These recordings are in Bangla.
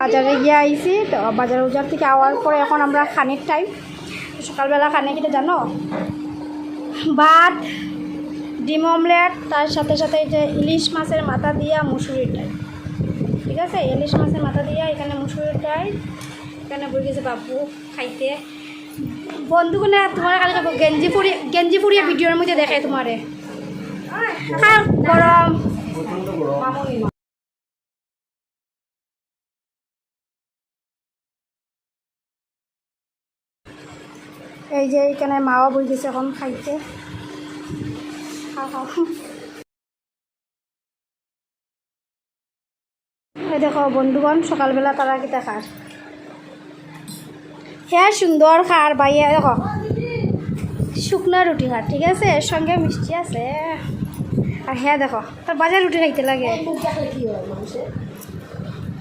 বাজারে গিয়ে আইছি তো বাজার উজার থেকে আওয়ার পরে এখন আমরা খানির টাইম সকালবেলা খানে কিটা জানো? ভাত ডিম অমলেট তার সাথে সাথে এই যে ইলিশ মাছের মাথা দিয়া মুসুরির ডাল। ঠিক আছে? ইলিশ মাছের মাথা দিয়া এখানে মুসুরির ডাল এখানে বই গেছে বাবু খাইতে। বন্ধুগুলো তোমার যাব গেঞ্জি ফুড়ি গেঞ্জি ফুড়িয়ে ভিডিওর মধ্যে দেখে তোমারে। গরম। এই যে এখানে মাও বই গেছে এখন খাইতে। এই দেখো বন্ধুগণ, সকালবেলা তারা কিতা খার? হ্যাঁ সুন্দর খার বাইয়া দেখো। শুকনা রুটি খার, ঠিক আছে? এর সঙ্গে মিষ্টি আছে। আর হ্যাঁ দেখো, তার বাজার রুটি খাইতে লাগে।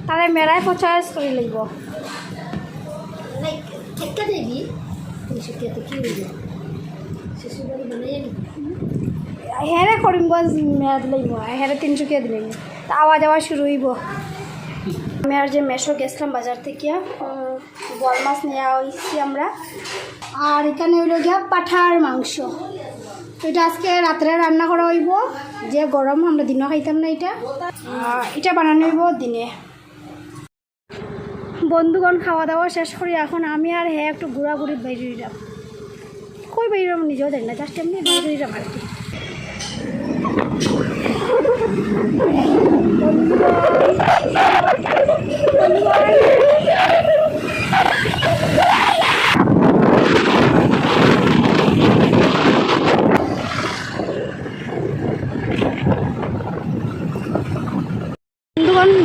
তারে মেরাই পচাশ করে লাগব। কি হেরে করিমগঞ্জ মেয়া দিলাইব হেরে তিনশোকিয়া দিলাইব তা আওয়াজ আওয়াজ শুরু হইব। আমি আর যে মেশো গেছিলাম বাজার থেকে বল মাছ নিয়ে হয়েছি আমরা। আর এখানে হইল গিয়া পাঠার মাংস। এটা আজকে রাত্রে রান্না করা হইব। যে গরম, আমরা দিনও খাইতাম না এটা। এটা বানানো হইব দিনে। বন্ধুগণ খাওয়া দাওয়া শেষ করি, এখন আমি আর হ্যাঁ একটু ঘোরাঘুরি বাইরে যাব। কই বাইরে নিজেও দেখ না, জাস্ট এমনি বাইরে যাব আর কি।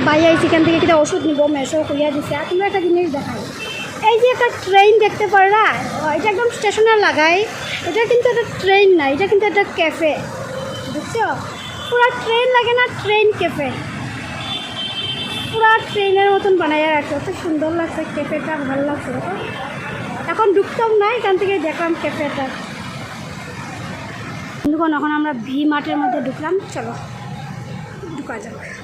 বাই আইসি এখান থেকে কিটা ওষুধ নিব, মেশো কইয়া দিছে। আর তোমরা একটা জিনিস দেখাই। এই যে একটা ট্রেন দেখতে পারো না এটা একদম স্টেশনে লাগাই। এটা কিন্তু একটা ট্রেন না, এটা কিন্তু একটা ক্যাফে। বুঝছ? পুরা ট্রেন লাগে না ট্রেন ক্যাফে। পুরা ট্রেনের মতন বানাইয়া রাখছে অত সুন্দর লাগছে, ক্যাফেটা ভালো লাগছে। এখন ঢুকতাম না, এখান থেকে দেখলাম ক্যাফেটা। বন্ধুগণ, এখন আমরা ভি মার্টের মধ্যে ঢুকলাম। চলো, ঢুকা যাক।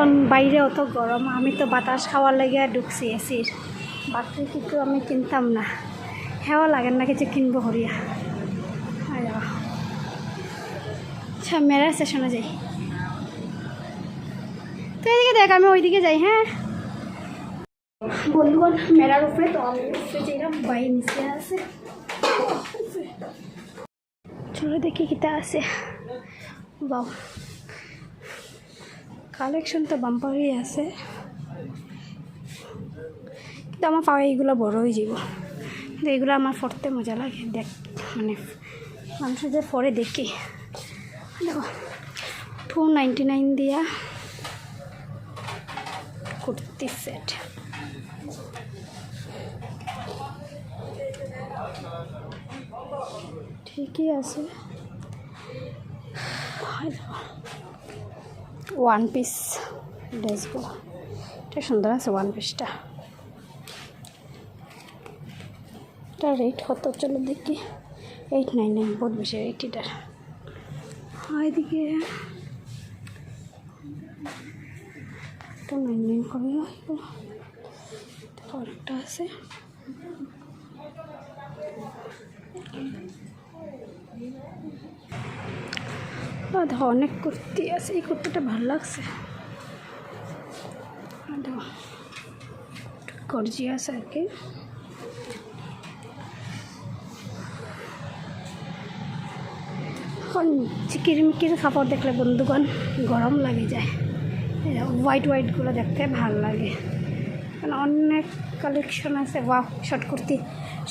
বন্ধুগণ বাইরে অত গরম, আমি তো বাতাস খাওয়ার লেগে ঢুকছি এসির বাকি কিন্তু আমি কিনতাম না। হেওয়া লাগে না, কিছু কিনবো হরিয়া। বাবা। আচ্ছা মেরা স্টেশনে যাই। তো এদিকে দেখ, আমি ওইদিকে যাই হ্যাঁ। বন্ধুগণ মেরার উপরে তো আমি বাই নিচে আছে। চলো দেখি কিতা আছে। বাউ কালেকশন তো বাম্পারই আছে। কিন্তু আমার পাওয়া এইগুলো বড় হয়ে যাব কিন্তু এইগুলো আমার পড়তে মজা লাগে। দেখ মানে মানুষ যে ফরে দেখি। দেখো টু নাইনটি নাইন দিয়া কুর্তি সেট ঠিকই আছে। ওয়ান পিস ড্রেসগুলো এটা সুন্দর আছে ওয়ান পিসটা এটা রেট কত চলো দেখি। এইট নাইন নাইন বহুত বেশি রেট এটার। এদিকে নাইন নাইন করে আরেকটা আছে। অনেক কুর্তি আছে, এই কুর্তিটা ভালো লাগছে। গর্জিয়াস আর কি। এখন চিকিরমিকির কাপড় দেখলে বন্ধুগণ, গরম লাগে যায়। হোয়াইট হোয়াইটগুলো দেখতে ভালো লাগে। কারণ অনেক কালেকশন আছে। ওয়া শর্ট কুর্তি।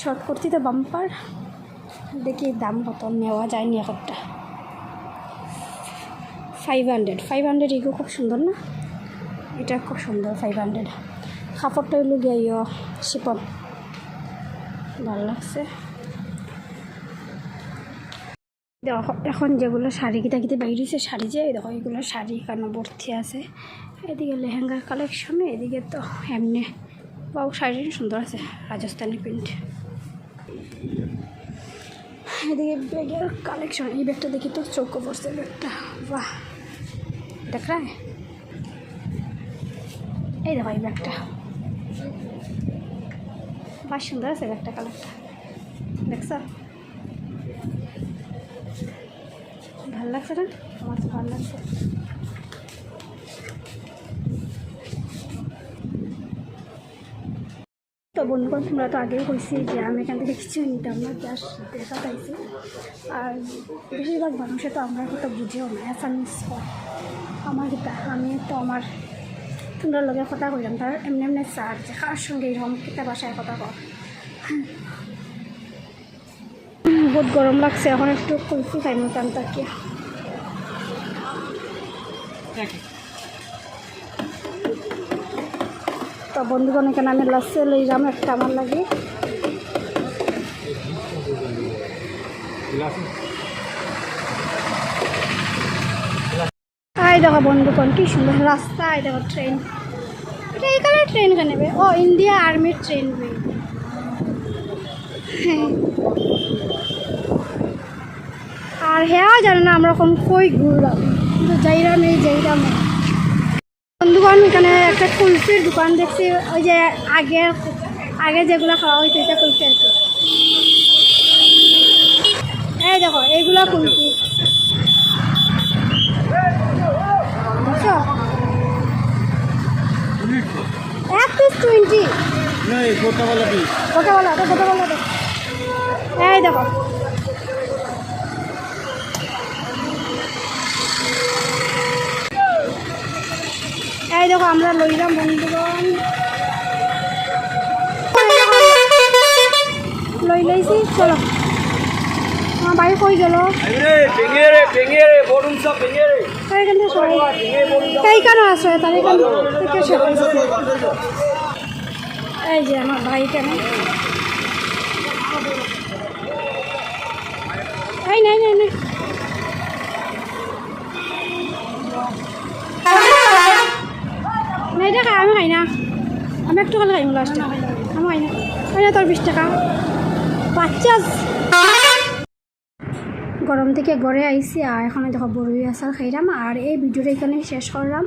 শর্ট কুর্তি তো বাম্পার দেখি দাম কত? নেওয়া যায়নি একটা ফাইভ হান্ড্রেড ফাইভ হান্ড্রেড এগুলো খুব সুন্দর না? এটা খুব সুন্দর ফাইভ হান্ড্রেড কাপড়টা হইল গিয়ে ইয়ে শিপন ভালো লাগছে। দেখো, এখন যেগুলো শাড়ি কিতা কিতে বাইরেছে শাড়ি যে দেখো, এগুলো শাড়ি কেন ভর্তি আছে। এদিকে লেহেঙ্গার কালেকশন এদিকে তো এমনি বাবু শাড়ি সুন্দর আছে, রাজস্থানি প্রিন্ট এদিকে ব্যাগের কালেকশন এই ব্যাগটা দেখি তো চোখ পড়ছে ব্যাগটা। বাহ। দেখ রা এই দেখো, এই ব্যাগটা বাহ সুন্দর আছে ব্যাগটা কালারটা দেখছ? ভালো লাগছে না? আমার তো ভালো লাগছে। তো বন্ধুগণ তোমরা তো আগেই কইছি যে আমি এখান থেকে কিছু নিতাম না জাস্ট দেখা পাইছি। আর বেশিরভাগ মানুষে তো আমরা হয়তো বুঝেও না অ্যাসামিস আমার আমি তো আমার তোমরা লগে কথা কইলাম তার এমনি এমনি চার যে কার সঙ্গে এরকম কিতা বাসায় কথা কর বহুত গরম লাগছে, এখন একটু কুলফি খাই মতাম তাকে। তো বন্ধুগণ এখানে আমি লাসে লই যাম, একটা আমার লাগে। আই দেখো বন্ধুগণ কি সুন্দর রাস্তা আই দেখো ট্রেন এটা এখানে ট্রেন কেন নেবে? ও ইন্ডিয়া আর্মির ট্রেন বে। আর হ্যাঁ জানে না আমরা কোন কই ঘুরলাম। কিন্তু যাইরাম এই যাইরাম। এই। বন্ধুগণ এখানে একটা কুলফির দোকান দেখছি, ওই যে আগে আগে যেগুলো খাওয়া হয়েছে এটা কুলফি আছে এই দেখো, এইগুলা কুলফি দেখছ? এক পিস টোয়েন্টি এই দেখো। এই দেখো আমরা লইলাম বন্ধুগণ। লই লইছি চলো। আমার বাড়ি কই গেল? ভেঙে রে ভেঙে রে বরুণ সব ভেঙে রে। তাই এখান থেকে এখান থেকে এই যে আমার ভাই কেন? এই নাই নাই নাই না। এটা খাই আমি খাই না। আমি একটু খালি খাইম লাস্টে আমি খাই না তোর বিশ টাকা। বাচ্চা গরম থেকে গড়ে আইসি আর এখন দেখো বড়ি আসার খাইলাম আর এই ভিডিওটা এখানে শেষ করলাম।